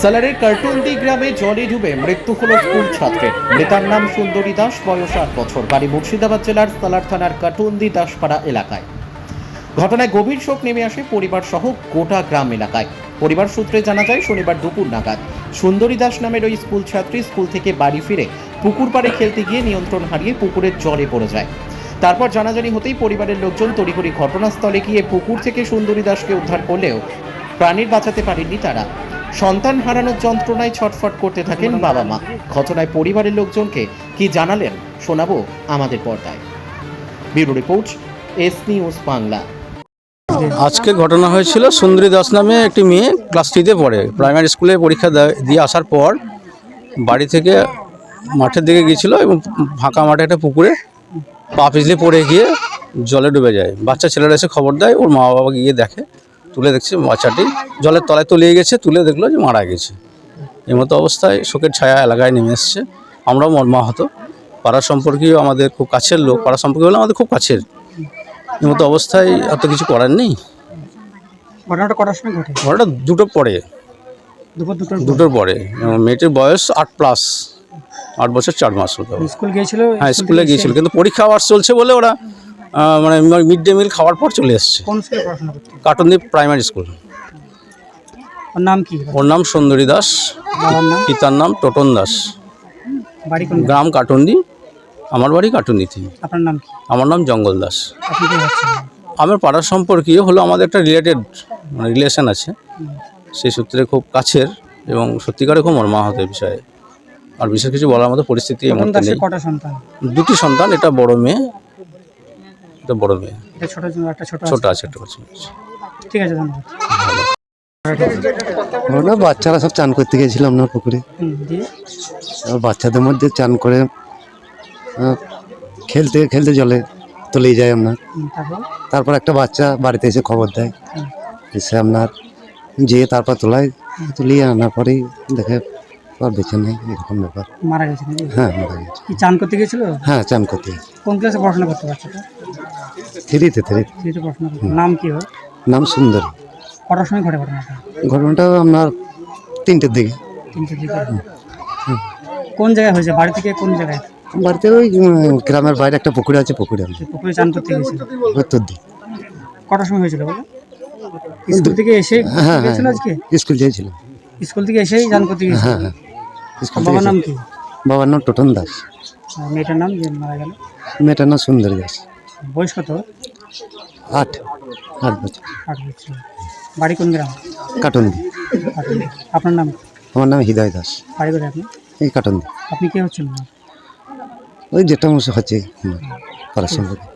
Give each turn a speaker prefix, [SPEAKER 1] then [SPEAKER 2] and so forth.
[SPEAKER 1] সালারের কার্টুনদি গ্রামে জলে ডুবে মৃত্যু হলো স্কুল ছাত্রের। মৃতার নাম সুন্দরী দাস, বয়স আট বছর। বাড়ি মুর্শিদাবাদ জেলার সালার থানার কার্টুনদি দাসপাড়া এলাকায়। ঘটনায় গভীর শোক নেমে আসে পরিবার সহ গোটা গ্রাম এলাকায়। পরিবার সূত্রে জানা যায়, শনিবার দুপুর নাগাদ সুন্দরী দাস নামের ওই স্কুল ছাত্রী স্কুল থেকে বাড়ি ফিরে পুকুর পাড়ে খেলতে গিয়ে নিয়ন্ত্রণ হারিয়ে পুকুরের জলে পড়ে যায়। তারপর জানাজানি হতেই পরিবারের লোকজন তড়িঘড়ি ঘটনাস্থলে গিয়ে পুকুর থেকে সুন্দরী দাসকে উদ্ধার করলেও প্রাণীর বাঁচাতে পারেননি তারা। সন্তান হারানোর যন্ত্রণায় ছটফট করতে থাকেন বাবা মা। ঘটনায় পরিবারের লোকজনকে কি জানালেন, শোনাবো আমাদের পর্দায়। Bureau report, S news Bangla.
[SPEAKER 2] আজকে ঘটনা হয়েছিল সুন্দরী দাস নামে একটি মেয়ে ক্লাস থ্রিতে পড়ে। প্রাইমারি স্কুলে পরীক্ষা দেয়- দিয়ে আসার পর বাড়ি থেকে মাঠের দিকে গিয়েছিল এবং ফাঁকা মাঠে একটা পুকুরে পা পিছলে পড়ে গিয়ে জলে ডুবে যায়। বাচ্চা ছেলেরা এসে খবর দেয় ওর মা বাবা গিয়ে দেখে তুলে দেখছে বাচ্চাটি। জলের তলায় তলিয়ে গেছে তুলে দেখল যে মারা গেছে। এই মতো অবস্থায় শোকের ছায়া এলাকায় নেমে এসছে। আমরাও মর্মাহত। পাড়া সম্পর্কীয় আমাদের খুব কাছের লোক পাড়া সম্পর্কে হলে আমাদের খুব কাছের। এই মতো অবস্থায় আর তো কিছু করার নেই।
[SPEAKER 3] ঘটনাটা কটার সময় ঘটে?
[SPEAKER 2] ঘটনাটা দুটো পরে।
[SPEAKER 3] দুপুর দুটোর পর।
[SPEAKER 2] দুটোর পরে। এবং মেয়েটির বয়স আট প্লাস আট বছর চার মাস মতো
[SPEAKER 3] স্কুল গিয়েছিল?
[SPEAKER 2] হ্যাঁ
[SPEAKER 3] স্কুলে
[SPEAKER 2] গিয়েছিল। কিন্তু পরীক্ষা আওয়ার চলছে বলে ওরা মানে মিড ডে মিল খাওয়ার পর চলে এসছে। কাটনদ্বীপ প্রাইমারি স্কুল।
[SPEAKER 3] ওর নাম কি?
[SPEAKER 2] ওর নাম সুন্দরী দাস পিতার নাম টোটন দাস। গ্রাম কাটন্দি আমার বাড়ি কাটন্দিতে।
[SPEAKER 3] আপনার নাম কি?
[SPEAKER 2] আমার নাম জঙ্গল দাস। আমার পাড়ার সম্পর্কীয় হলো আমাদের একটা রিলেটেড মানে রিলেশন আছে। সেই সূত্রে খুব কাছের এবং সত্যিকারে খুব মর্মাহত বিষয়ে। আর বিশেষ কিছু বলার মতো পরিস্থিতি
[SPEAKER 3] কটা সন্তান?
[SPEAKER 2] দুটি সন্তান এটা বড় মেয়ে। এটা বড় মেয়ে।
[SPEAKER 3] ছোট জন- একটা ছোট
[SPEAKER 2] ছোট
[SPEAKER 3] আছে।
[SPEAKER 2] একটা
[SPEAKER 3] ঠিক আছে ধন্যবাদ।
[SPEAKER 4] বাচ্চারা সব চান করতে গেছিলাম না পুকুরে। বাচ্চাদের মধ্যে চান করে খেলতে খেলতে জলে তলিয়ে যায় আপনার
[SPEAKER 3] তারপর?
[SPEAKER 4] তারপর একটা বাচ্চা বাড়িতে এসে খবর দেয়। এসে আপনার যেয়ে তারপর তোলায় তুলিয়ে আনার পরেই দেখে আর বেঁচে নেই এরকম ব্যাপার।
[SPEAKER 3] মারা গেছে নাকি?
[SPEAKER 4] হ্যাঁ মারা গেছে।
[SPEAKER 3] কি চান করতে গিয়েছিল?
[SPEAKER 4] হ্যাঁ চান করতে
[SPEAKER 3] কোন ক্লাসে পড়াশোনা করতে বাচ্চাটা
[SPEAKER 4] থ্রিতে থ্রি।
[SPEAKER 3] থ্রিতে পড়াশোনা করতে। নাম কি হয়
[SPEAKER 4] নাম সুন্দর।
[SPEAKER 3] কটার সময় ঘটে ঘটনাটা?
[SPEAKER 4] ঘটনাটা আপনার তিনটের দিকে।
[SPEAKER 3] তিনটে দিকে? কোন জায়গায় হয়েছে? বাড়ি থেকে কোন জায়গায়?
[SPEAKER 4] বাড়িতে ওই গ্রামের বাইরে একটা পুকুরে আছে পুকুরে
[SPEAKER 3] পুকুরে চান করতে গেছিল
[SPEAKER 4] উত্তর দিই
[SPEAKER 3] কটার সময় হয়েছিল বলো? স্কুল থেকে এসে
[SPEAKER 4] হ্যাঁ হ্যাঁ।
[SPEAKER 3] আজকে?
[SPEAKER 4] স্কুল যেয়েছিল
[SPEAKER 3] স্কুল থেকে এসেই চান করতে
[SPEAKER 4] হ্যাঁ হ্যাঁ। স্কুল থেকে
[SPEAKER 3] বাবার নাম
[SPEAKER 4] এসে-
[SPEAKER 3] কি?
[SPEAKER 4] বাবার নাম টোটন দাস।
[SPEAKER 3] আর মেয়েটার নাম যে মারা গেল?
[SPEAKER 4] মেয়েটার নাম সুন্দর দাস।
[SPEAKER 3] বয়স কত?
[SPEAKER 4] আট আট বছর।
[SPEAKER 3] আট বছর। বাড়ি কোন গ্রাম? পাটুলি। আপনার নাম?
[SPEAKER 4] আমার নাম হৃদয় দাস।
[SPEAKER 3] বাড়ি করে আপনি
[SPEAKER 4] এই
[SPEAKER 3] আপনি কে হচ্ছেন?
[SPEAKER 4] ওই যেটা মশা হচ্ছে পাড়ার সম্পর্কে।